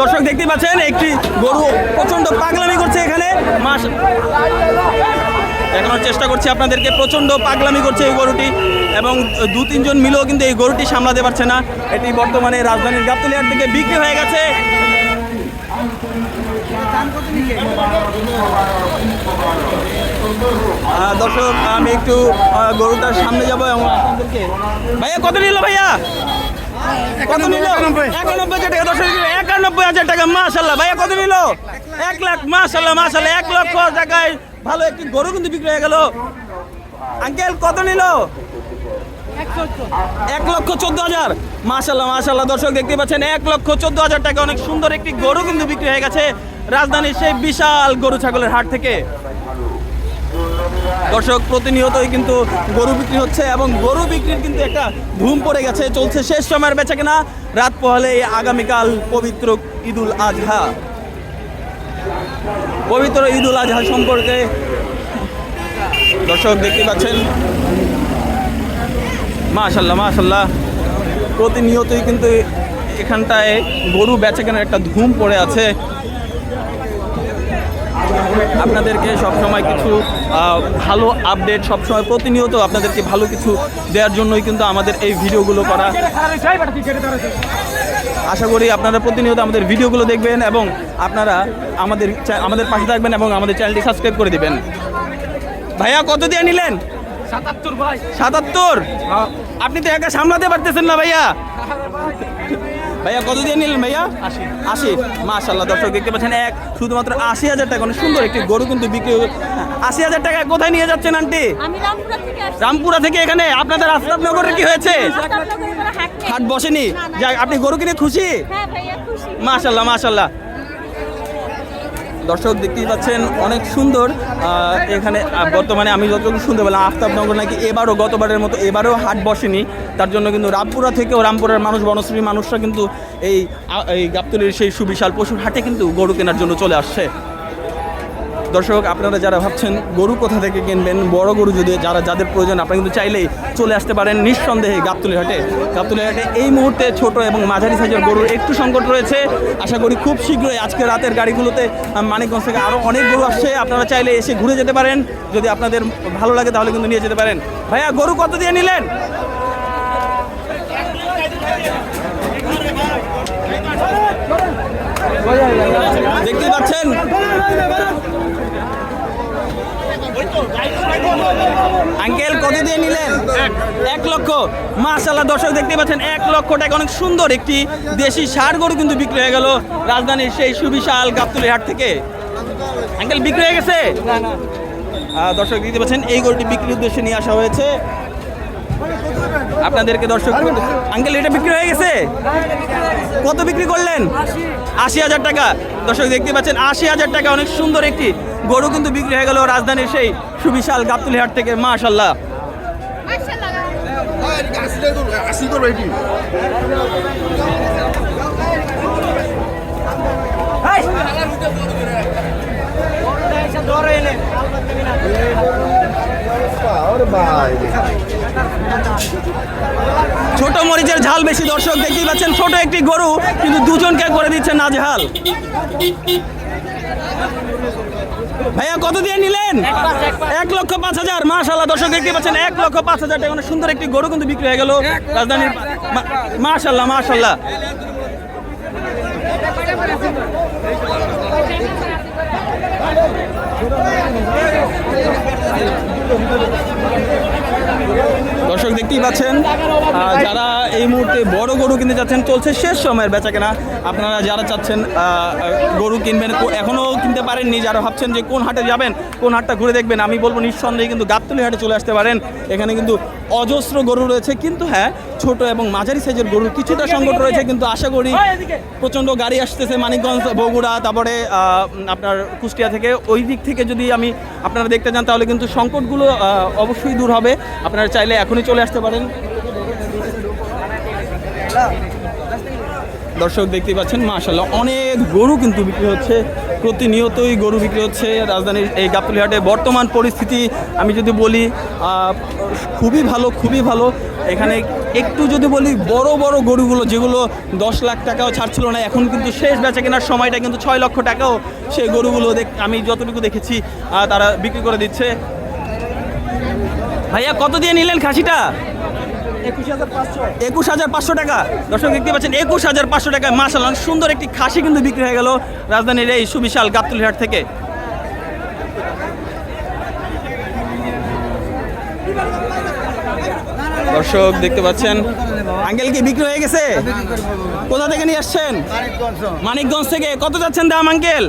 দর্শক দেখতে পাচ্ছেন, একটি গরু প্রচণ্ড পাগলামি করছে এখানে। মাস দেখানোর চেষ্টা করছি আপনাদেরকে প্রচণ্ড পাগলামি করছে এই গরুটি এবং দু তিনজন মিলেও কিন্তু এই গরুটি সামলাতে পারছে না। এটি বর্তমানে রাজধানীর গাবতলিহাট থেকে বিক্রি হয়ে গেছে। দর্শক, আমি একটু গরুটার সামনে যাব এবং ভাইয়া, কত নিল ভাইয়া? টাকা কত এক লাখ এক লক্ষ টাকায় ভালো একটি গরু কিন্তু বিক্রি হয়ে আঙ্কেল কত এক লক্ষ চোদ্দ হাজার। দেখতে পাচ্ছেন, এক লক্ষ চোদ্দ হাজার টাকা অনেক সুন্দর একটি গরু কিন্তু বিক্রি হয়ে গেছে রাজধানীর সেই বিশাল গরু ছাগলের হাট থেকে। দর্শক, প্রতিনিয়তই কিন্তু গরু বিক্রি হচ্ছে এবং গরু বিক্রির কিন্তু একটা ধুম পড়ে গেছে, চলছে শেষ সময়ের বেচা কেনা। রাত পহলে আগামীকাল পবিত্র ঈদুল আজহা। পবিত্র ঈদুল আজহা সম্পর্কে দর্শক দেখতে পাচ্ছেন। মাশাল্লাহ মাশাল্লাহ প্রতিনিয়তই কিন্তু এখানটায় গরু বেচা কেনার একটা ধুম পড়ে আছে। আপনাদেরকে সবসময় কিছু ভালো আপডেট সবসময় প্রতিনিয়ত আপনাদেরকে ভালো কিছু দেওয়ার জন্যই কিন্তু আমাদের এই ভিডিওগুলো করা। আশা করি আপনারা প্রতিনিয়ত আমাদের ভিডিওগুলো দেখবেন এবং আপনারা আমাদের আমাদের পাশে থাকবেন এবং আমাদের চ্যানেলটি সাবস্ক্রাইব করে দেবেন। ভাইয়া কত দিয়ে নিলেন? সাতাত্তর ভাই। সাতাত্তর? আপনি তো একা সামলাতে পারতেছেন না ভাইয়া। ভাইয়া কত দিয়ে নিলেন ভাইয়া? আশি। আশি। মাশাল্লাহ দর্শক দেখতে পাচ্ছেন এক শুধুমাত্র আশি হাজার টাকা। অনেক সুন্দর একটি গরু কিন্তু বিক্রি হয়ে- আশি হাজার টাকা কোথায় নিয়ে যাচ্ছেন আন্টি? রামপুরা থেকে আসছি। রামপুরা থেকে এখানে? আপনাদের আফতাবনগরে কি হয়েছে? হাট বসেনি। যাক আপনি গরু কিনে খুশি? হ্যাঁ খুশি। মাশাল্লাহ মাশাল্লাহ দর্শক দেখতেই পাচ্ছেন, অনেক সুন্দর। এখানে বর্তমানে আমি যতটুকু শুনতে পেলাম, আফতাবনগর নাকি এবারও, গতবারের মতো এবারেও হাট বসেনি। তার জন্য কিন্তু রামপুরা থেকেও রামপুরার মানুষ, বনশ্রী মানুষরা কিন্তু এই এই গাবতলির সেই সুবিশাল পশুর হাটে কিন্তু গরু কেনার জন্য চলে আসছে। দর্শক, আপনারা যারা ভাবছেন গরু কোথা থেকে কিনবেন, বড় গরু যদি যারা, যাদের প্রয়োজন, আপনারা কিন্তু চাইলেই চলে আসতে পারেন নিঃসন্দেহে গাবতলি হাটে। গাবতুলি হাটে এই মুহূর্তে ছোট এবং মাঝারি সাইজের গরুর একটু সংকট রয়েছে। আশা করি খুব শীঘ্রই আজকে রাতের গাড়িগুলোতে মানিকগঞ্জ থেকে আরও অনেক গরু আসছে। আপনারা চাইলে এসে ঘুরে যেতে পারেন। যদি আপনাদের ভালো লাগে তাহলে কিন্তু নিয়ে যেতে পারেন। ভাইয়া, গরু কত দিয়ে নিলেন? দেখতে পাচ্ছেন আঙ্কেল কত দিয়ে নিলেন। এক। লক্ষ। মাশাল্লাহ দর্শক দেখতে পাচ্ছেন এক লক্ষ টাকা অনেক সুন্দর একটি দেশি সার গরু কিন্তু বিক্রি হয়ে গেল রাজধানীর সেই সুবিশাল গাবতলি হাট থেকে। আঙ্কেল বিক্রি হয়ে গেছে? দর্শক দেখতে পাচ্ছেন এই গরুটি বিক্রির উদ্দেশ্যে নিয়ে আসা হয়েছে। আপনাদেরকে দর্শক আঙ্কেল এটা বিক্রি হয়ে গেছে? কত বিক্রি করলেন? আশি। হাজার টাকা। দর্শক দেখতে পাচ্ছেন আশি হাজার টাকা অনেক সুন্দর একটি গরু কিন্তু বিক্রি হয়ে গেল রাজধানীর সেই সুবিশাল গাবতলি হাট থেকে মাশাল্লাহ আসি করব এটি ছোট মরিচের ঝাল বেশি দর্শক দেখতেই পাচ্ছেন। ছোট একটি গরু কিন্তু দুজনকে করে দিচ্ছে নাজেহাল। ভাইয়া কত দিয়ে নিলেন? এক লক্ষ পাঁচ হাজার। মাশাল্লাহ দর্শক দেখতে পাচ্ছেন এক লক্ষ পাঁচ হাজার টাকা। সুন্দর একটি গরু কিন্তু বিক্রি হয়ে গেল রাজধানীর মা- মাশাল্লাহ মাশাল্লাহ দর্শক দেখতেই পাচ্ছেন যারা এই মুহূর্তে বড় গরু কিনতে চাচ্ছেন চলছে শেষ সময়ের বেচা কেনা আপনারা যারা চাচ্ছেন গরু কিনবেন এখনও কিনতে পারেননি, যারা ভাবছেন যে কোন হাটে যাবেন, কোন হাটটা ঘুরে দেখবেন, আমি বলব নিঃসন্দেহে কিন্তু গাবতলি হাটে চলে আসতে পারেন। এখানে কিন্তু অজস্র গরু রয়েছে কিন্তু হ্যাঁ ছোট এবং মাঝারি সাইজের গরুর কিছুটা সংকট রয়েছে কিন্তু আশা করি প্রচণ্ড গাড়ি আসতেছে মানিকগঞ্জ বগুড়া তারপরে আপনার কুষ্টিয়া থেকে। ওই দিক থেকে যদি আমি আপনারা দেখতে চান তাহলে কিন্তু সংকটগুলো অবশ্যই দূর হবে। আপনারা চাইলে এখনই চলে আসতে পারেন। দর্শক দেখতেই পাচ্ছেন মাশাল্লাহ অনেক গরু কিন্তু বিক্রি হচ্ছে, প্রতিনিয়তই গরু বিক্রি হচ্ছে রাজধানীর এই গাবতলি হাটে বর্তমান পরিস্থিতি, আমি যদি বলি খুবই ভালো খুবই ভালো। এখানে একটু যদি বলি, বড় বড় গরুগুলো, যেগুলো দশ লাখ টাকাও ছাড়ছিল না, এখন কিন্তু শেষ বেচা কেনার সময়টা কিন্তু ছয় লক্ষ টাকাও সেই গরুগুলো দেখ আমি যতটুকু দেখেছি তারা বিক্রি করে দিচ্ছে। ভাইয়া, কত দিয়ে নিলেন খাসিটা? একুশ হাজার পাঁচশো। টাকা। দর্শক দেখতে পাচ্ছেন একুশ হাজার পাঁচশো টাকায় মাসাল সুন্দর একটি খাসি কিন্তু বিক্রি হয়ে গেল রাজধানীর এই সুবিশাল গাবতলিহাট থেকে। দর্শক দেখতে পাচ্ছেন আঙ্কেল কি বিক্রি হয়ে গেছে? কোথা থেকে নিয়ে আসছেন? মানিকগঞ্জ থেকে। কত যাচ্ছেন দাম আঙ্কেল?